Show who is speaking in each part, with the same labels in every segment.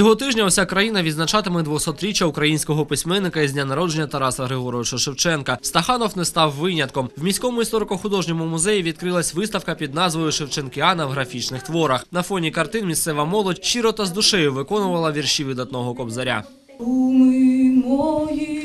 Speaker 1: Цього тижня вся країна відзначатиме 200-річчя українського письменника із дня народження Тараса Григоровича Шевченка. Стаханов не став винятком. В міському історико-художньому музеї відкрилась виставка під назвою Шевченкіана в графічних творах. На фоні картин місцева молодь щиро та з душею виконувала вірші видатного кобзаря.
Speaker 2: Думи мої,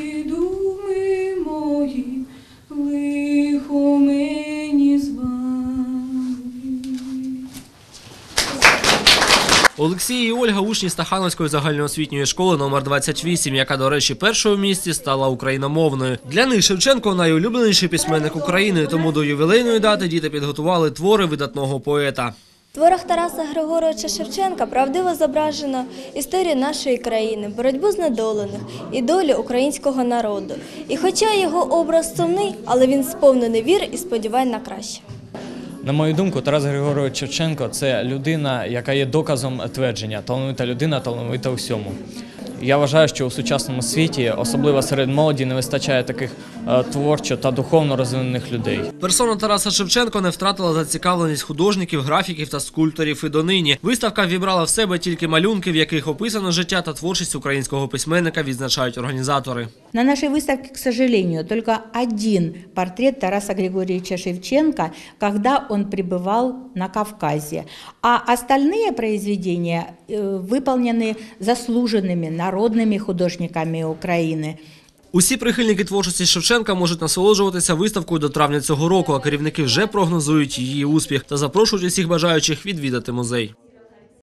Speaker 1: Олексій і Ольга учні Стахановської загальноосвітньої школи номер 28, яка, до речі, першою в місті стала україномовною. Для них Шевченко найулюбленіший письменник України, тому до ювілейної дати діти підготували твори видатного поета.
Speaker 3: В творах Тараса Григоровича Шевченка правдиво зображено історію нашої країни, боротьбу знедолених і долю українського народу. І хоча його образ сумний, але він сповнений вір і сподівань на краще.
Speaker 4: На мою думку, Тарас Григорович Шевченко це людина, яка є доказом твердження, талановита людина, талановита у всьому. Я вважаю, що у сучасному світі, особливо серед молоді, не вистачає таких е, творчо та духовно розвинених людей.
Speaker 1: Персона Тараса Шевченко не втратила зацікавленість художників, графіків та скульпторів і донині. Виставка вібрала в себе тільки малюнки, в яких описано життя та творчість українського письменника, відзначають організатори.
Speaker 5: На нашей выставке, к сожалению, только один портрет Тараса Григорьевича Шевченко, когда он пребывал на Кавказе. А остальные произведения э, выполнены заслуженными народными художниками Украины.
Speaker 1: Усі прихильники творчості Шевченка можуть насолоджуватися виставкою до травня цього року, а керівники вже прогнозують її успіх та запрошують усіх бажаючих відвідати музей.